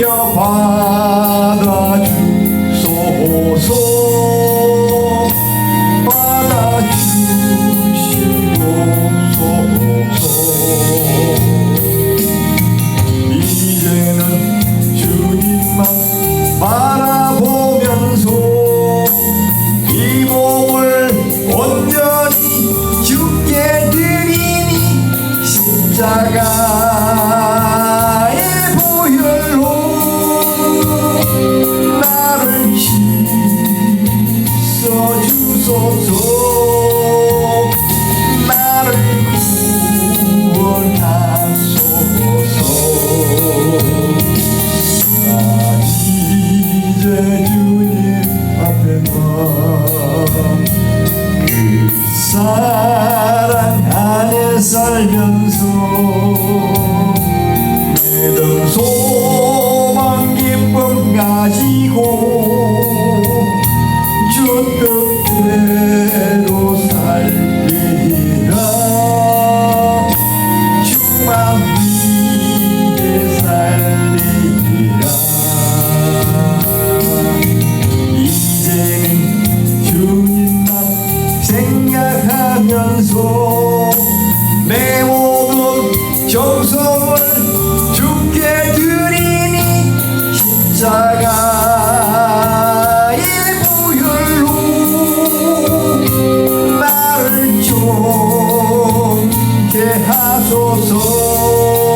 주여 받아 이제는 주님만 바라보면서 이 몸을 온전히 주께 드리니 십자가 Dân 走